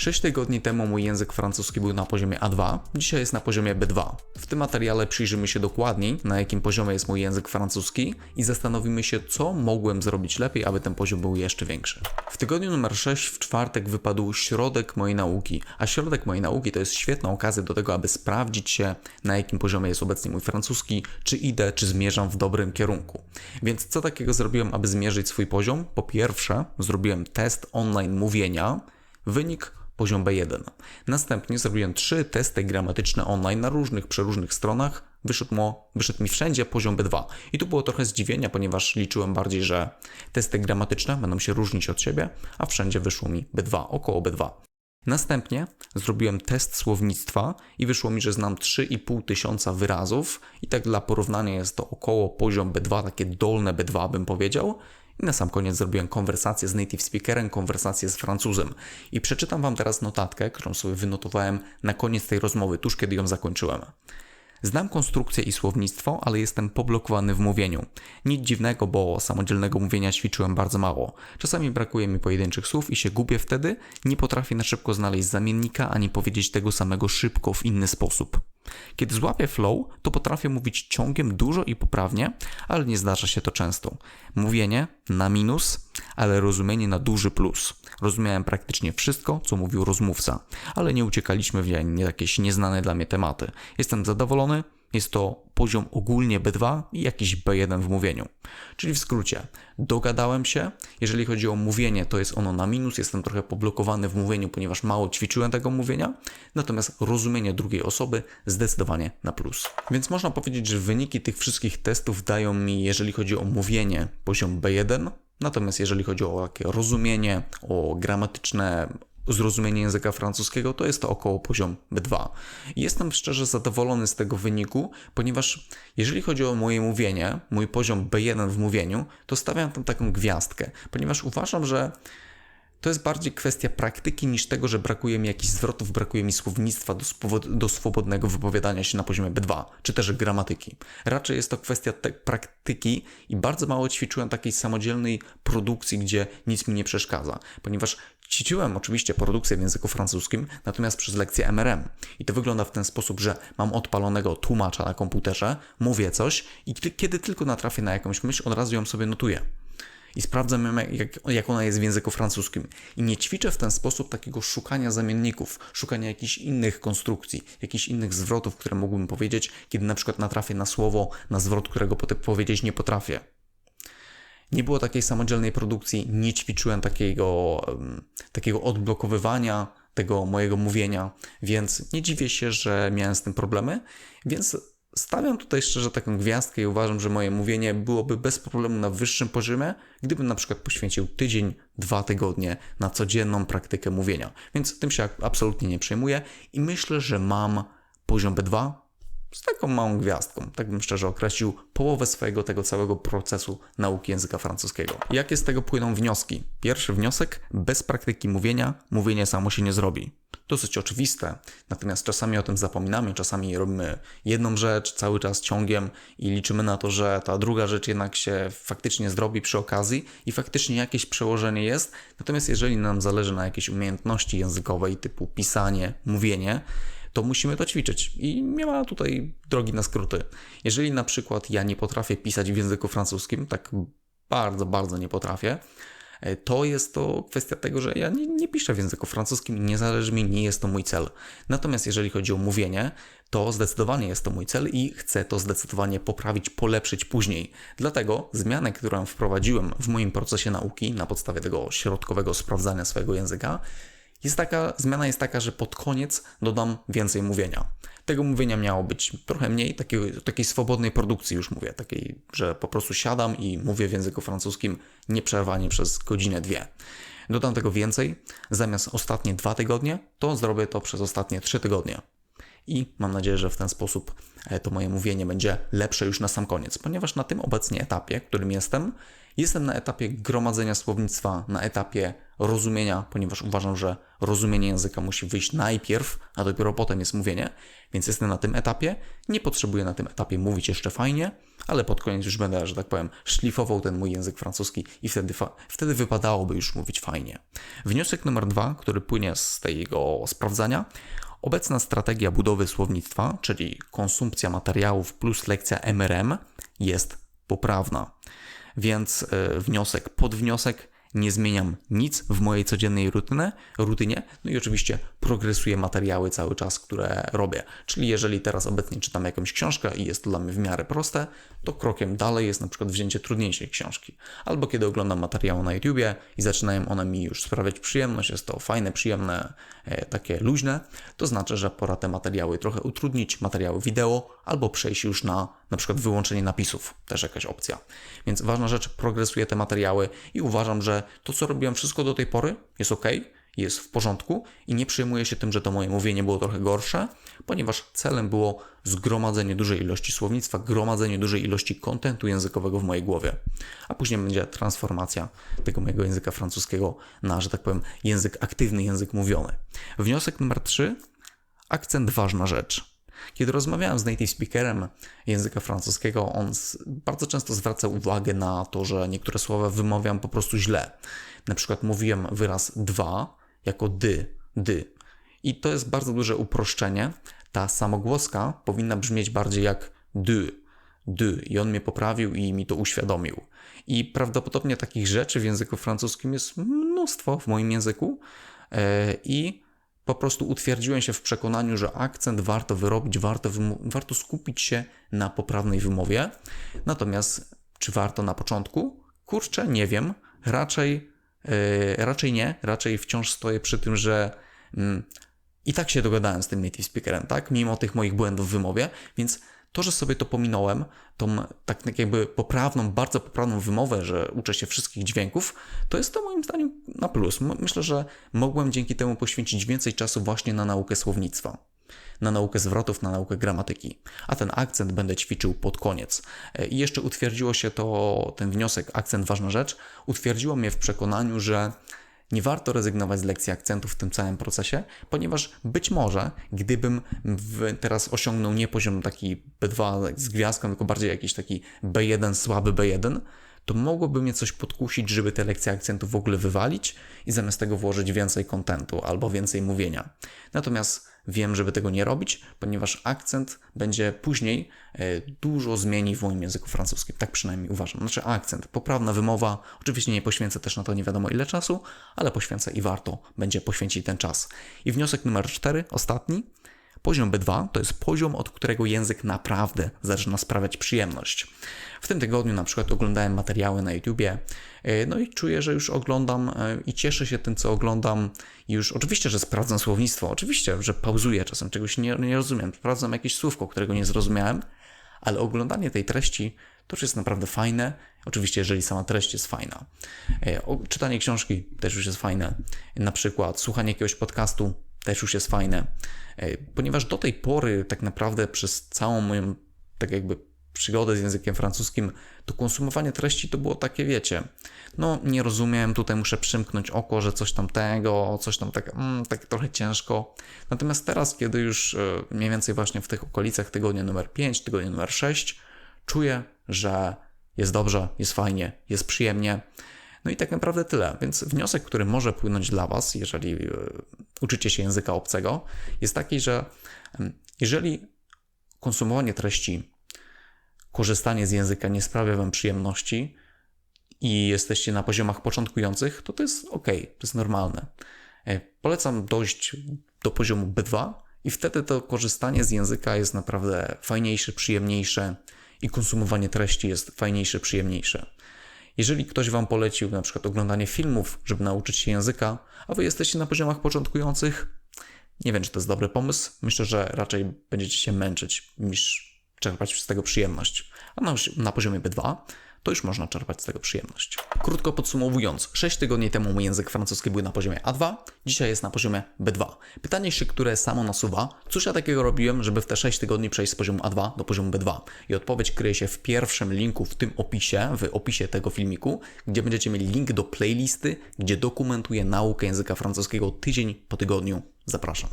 6 tygodni temu mój język francuski był na poziomie A2, dzisiaj jest na poziomie B2. W tym materiale przyjrzymy się dokładniej, na jakim poziomie jest mój język francuski i zastanowimy się, co mogłem zrobić lepiej, aby ten poziom był jeszcze większy. W tygodniu numer 6 w czwartek wypadł środek mojej nauki, a środek mojej nauki to jest świetna okazja do tego, aby sprawdzić się, na jakim poziomie jest obecnie mój francuski, czy idę, czy zmierzam w dobrym kierunku. Więc co takiego zrobiłem, aby zmierzyć swój poziom? Po pierwsze, zrobiłem test online mówienia. Wynik poziom B1. Następnie zrobiłem trzy testy gramatyczne online na różnych, przeróżnych stronach. Wyszedł, wyszedł mi wszędzie poziom B2. I tu było trochę zdziwienia, ponieważ liczyłem bardziej, że testy gramatyczne będą się różnić od siebie, a wszędzie wyszło mi B2, około B2. Następnie zrobiłem test słownictwa i wyszło mi, że znam 3,5 tysiąca wyrazów i tak dla porównania jest to około poziom B2, takie dolne B2 bym powiedział. I na sam koniec zrobiłem konwersację z native speakerem, konwersację z Francuzem. I przeczytam Wam teraz notatkę, którą sobie wynotowałem na koniec tej rozmowy, tuż kiedy ją zakończyłem. Znam konstrukcję i słownictwo, ale jestem poblokowany w mówieniu. Nic dziwnego, bo samodzielnego mówienia ćwiczyłem bardzo mało. Czasami brakuje mi pojedynczych słów i się gubię wtedy, nie potrafię na szybko znaleźć zamiennika ani powiedzieć tego samego szybko w inny sposób. Kiedy złapię flow, to potrafię mówić ciągiem dużo i poprawnie, ale nie zdarza się to często. Mówienie na minus, ale rozumienie na duży plus. Rozumiałem praktycznie wszystko, co mówił rozmówca, ale nie uciekaliśmy w jakieś nieznane dla mnie tematy. Jestem zadowolony, jest to poziom ogólnie B2 i jakiś B1 w mówieniu. Czyli w skrócie, dogadałem się. Jeżeli chodzi o mówienie, to jest ono na minus. Jestem trochę poblokowany w mówieniu, ponieważ mało ćwiczyłem tego mówienia. Natomiast rozumienie drugiej osoby zdecydowanie na plus. Więc można powiedzieć, że wyniki tych wszystkich testów dają mi, jeżeli chodzi o mówienie, poziom B1. Natomiast jeżeli chodzi o takie rozumienie, o gramatyczne zrozumienie języka francuskiego, to jest to około poziom B2. Jestem szczerze zadowolony z tego wyniku, ponieważ jeżeli chodzi o moje mówienie, mój poziom B1 w mówieniu, to stawiam tam taką gwiazdkę, ponieważ uważam, że to jest bardziej kwestia praktyki niż tego, że brakuje mi jakichś zwrotów, brakuje mi słownictwa do, do swobodnego wypowiadania się na poziomie B2, czy też gramatyki. Raczej jest to kwestia praktyki i bardzo mało ćwiczyłem takiej samodzielnej produkcji, gdzie nic mi nie przeszkadza, ponieważ ćwiczyłem oczywiście produkcję w języku francuskim, natomiast przez lekcję MRM. I to wygląda w ten sposób, że mam odpalonego tłumacza na komputerze, mówię coś i kiedy tylko natrafię na jakąś myśl, od razu ją sobie notuję i sprawdzam, jak, jak ona jest w języku francuskim. I nie ćwiczę w ten sposób takiego szukania zamienników, szukania jakichś innych konstrukcji, jakichś innych zwrotów, które mógłbym powiedzieć, kiedy na przykład natrafię na słowo, na zwrot, którego potem powiedzieć nie potrafię. Nie było takiej samodzielnej produkcji, nie ćwiczyłem takiego, takiego odblokowywania tego mojego mówienia, więc nie dziwię się, że miałem z tym problemy, więc Stawiam tutaj szczerze taką gwiazdkę i uważam, że moje mówienie byłoby bez problemu na wyższym poziomie, gdybym na przykład poświęcił tydzień, dwa tygodnie na codzienną praktykę mówienia. Więc tym się absolutnie nie przejmuję i myślę, że mam poziom B2 z taką małą gwiazdką, tak bym szczerze określił, połowę swojego tego całego procesu nauki języka francuskiego. Jakie z tego płyną wnioski? Pierwszy wniosek: bez praktyki mówienia, mówienie samo się nie zrobi. Dosyć oczywiste, natomiast czasami o tym zapominamy, czasami robimy jedną rzecz cały czas ciągiem i liczymy na to, że ta druga rzecz jednak się faktycznie zrobi przy okazji i faktycznie jakieś przełożenie jest. Natomiast jeżeli nam zależy na jakiejś umiejętności językowej typu pisanie, mówienie, to musimy to ćwiczyć. I nie ma tutaj drogi na skróty. Jeżeli na przykład ja nie potrafię pisać w języku francuskim, tak bardzo, bardzo nie potrafię, e, to jest to kwestia tego, że ja nie, nie, piszę w języku francuskim, nie zależy mi, nie jest to mój cel. Natomiast jeżeli chodzi o mówienie, to zdecydowanie jest to mój cel i chcę to zdecydowanie poprawić, polepszyć później. Dlatego zmianę, którą wprowadziłem w moim procesie nauki na podstawie tego środkowego sprawdzania swojego języka, jest taka, zmiana jest taka, że pod koniec dodam więcej mówienia. Tego mówienia miało być trochę mniej, takiej, takiej swobodnej produkcji już mówię, takiej, że po prostu siadam i mówię w języku francuskim nieprzerwanie przez godzinę, dwie. Dodam tego więcej, zamiast ostatnie dwa tygodnie, to zrobię to przez ostatnie trzy tygodnie. I mam nadzieję, że w ten sposób e, to moje mówienie będzie lepsze już na sam koniec, ponieważ na tym obecnie etapie, którym jestem, jestem na etapie gromadzenia słownictwa, na etapie rozumienia, ponieważ uważam, że rozumienie języka musi wyjść najpierw, a dopiero potem jest mówienie, więc jestem na tym etapie. Nie potrzebuję na tym etapie mówić jeszcze fajnie, ale pod koniec już będę, że tak powiem, szlifował ten mój język francuski i wtedy, wtedy wypadałoby już mówić fajnie. Wniosek numer dwa, który płynie z tego sprawdzania, Obecna strategia budowy słownictwa, czyli konsumpcja materiałów plus lekcja MRM, jest poprawna. Więc e, wniosek, podwniosek, nie zmieniam nic w mojej codziennej rutynie, rutynie, no i oczywiście progresuję materiały cały czas, które robię. Czyli jeżeli teraz obecnie czytam jakąś książkę i jest to dla mnie w miarę proste, to krokiem dalej jest na przykład wzięcie trudniejszej książki. Albo kiedy oglądam materiały na YouTubie i zaczynają one mi już sprawiać przyjemność, jest to fajne, przyjemne, e, takie luźne, to znaczy, że pora te materiały trochę utrudnić, materiały wideo, albo przejść już na na przykład wyłączenie napisów, też jakaś opcja. Więc ważna rzecz, progresuję te materiały i uważam, że to, co robiłem wszystko do tej pory, jest ok, jest w porządku i nie przejmuję się tym, że to moje mówienie było trochę gorsze, ponieważ celem było zgromadzenie dużej ilości słownictwa, gromadzenie dużej ilości kontentu językowego w mojej głowie. A później będzie transformacja tego mojego języka francuskiego na, że tak powiem, język aktywny, język mówiony. Wniosek numer 3. Akcent ważna rzecz. Kiedy rozmawiałem z native speakerem języka francuskiego, on bardzo często zwraca uwagę na to, że niektóre słowa wymawiam po prostu źle. Na przykład mówiłem wyraz dwa jako dy, dy. I to jest bardzo duże uproszczenie. Ta samogłoska powinna brzmieć bardziej jak dy, dy. I on mnie poprawił i mi to uświadomił. I prawdopodobnie takich rzeczy w języku francuskim jest mnóstwo w moim języku. E, I po prostu utwierdziłem się w przekonaniu, że akcent warto wyrobić, warto, warto skupić się na poprawnej wymowie. Natomiast czy warto na początku? Kurczę, nie wiem. Raczej, raczej nie. Raczej wciąż stoję przy tym, że yy, i tak się dogadałem z tym native speakerem, tak? Mimo tych moich błędów w wymowie, więc to, że sobie to pominąłem, tą tak jakby poprawną, bardzo poprawną wymowę, że uczę się wszystkich dźwięków, to jest to moim zdaniem na plus. Myślę, że mogłem dzięki temu poświęcić więcej czasu właśnie na naukę słownictwa na naukę zwrotów, na naukę gramatyki, a ten akcent będę ćwiczył pod koniec. E, I jeszcze utwierdziło się to, ten wniosek, akcent ważna rzecz, utwierdziło mnie w przekonaniu, że nie warto rezygnować z lekcji akcentów w tym całym procesie, ponieważ być może, gdybym teraz osiągnął nie poziom taki B2 z gwiazdką, tylko bardziej jakiś taki B1, słaby B1, to mogłoby mnie coś podkusić, żeby te lekcje akcentów w ogóle wywalić i zamiast tego włożyć więcej kontentu albo więcej mówienia. Natomiast wiem, żeby tego nie robić, ponieważ akcent będzie później e, dużo zmieni w moim języku francuskim. Tak przynajmniej uważam. Znaczy akcent, poprawna wymowa. Oczywiście nie poświęcę też na to nie wiadomo ile czasu, ale poświęcę i warto będzie poświęcić ten czas. I wniosek numer 4, ostatni. Poziom B2 to jest poziom, od którego język naprawdę zaczyna sprawiać przyjemność. W tym tygodniu na przykład oglądałem materiały na YouTubie, e, no i czuję, że już oglądam e, i cieszę się tym, co oglądam. Już oczywiście, że sprawdzam słownictwo, oczywiście, że pauzuję czasem, czegoś nie, nie rozumiem, sprawdzam jakieś słówko, którego nie zrozumiałem, ale oglądanie tej treści to już jest naprawdę fajne. Oczywiście, jeżeli sama treść jest fajna. E, czytanie książki też już jest fajne. Na przykład słuchanie jakiegoś podcastu też już jest fajne. Ponieważ do tej pory tak naprawdę przez całą moją tak jakby przygodę z językiem francuskim, to konsumowanie treści to było takie, wiecie, no nie rozumiem, tutaj muszę przymknąć oko, że coś tam tego, coś tam tak, mm, tak trochę ciężko. Natomiast teraz, kiedy już e, mniej więcej właśnie w tych okolicach tygodnia numer 5, tygodnia numer 6, czuję, że jest dobrze, jest fajnie, jest przyjemnie. No i tak naprawdę tyle. Więc wniosek, który może płynąć dla Was, jeżeli e, uczycie się języka obcego, jest taki, że jeżeli konsumowanie treści korzystanie z języka nie sprawia Wam przyjemności i jesteście na poziomach początkujących, to to jest ok, to jest normalne. E, polecam dojść do poziomu B2 i wtedy to korzystanie z języka jest naprawdę fajniejsze, przyjemniejsze i konsumowanie treści jest fajniejsze, przyjemniejsze. Jeżeli ktoś Wam polecił na przykład oglądanie filmów, żeby nauczyć się języka, a Wy jesteście na poziomach początkujących, nie wiem, czy to jest dobry pomysł. Myślę, że raczej będziecie się męczyć niż czerpać z tego przyjemność. A na, na poziomie B2 to już można czerpać z tego przyjemność. Krótko podsumowując, 6 tygodni temu mój język francuski był na poziomie A2, dzisiaj jest na poziomie B2. Pytanie się, które samo nasuwa, cóż ja takiego robiłem, żeby w te 6 tygodni przejść z poziomu A2 do poziomu B2? I odpowiedź kryje się w pierwszym linku w tym opisie, w opisie tego filmiku, gdzie będziecie mieli link do playlisty, gdzie dokumentuję naukę języka francuskiego tydzień po tygodniu. Zapraszam.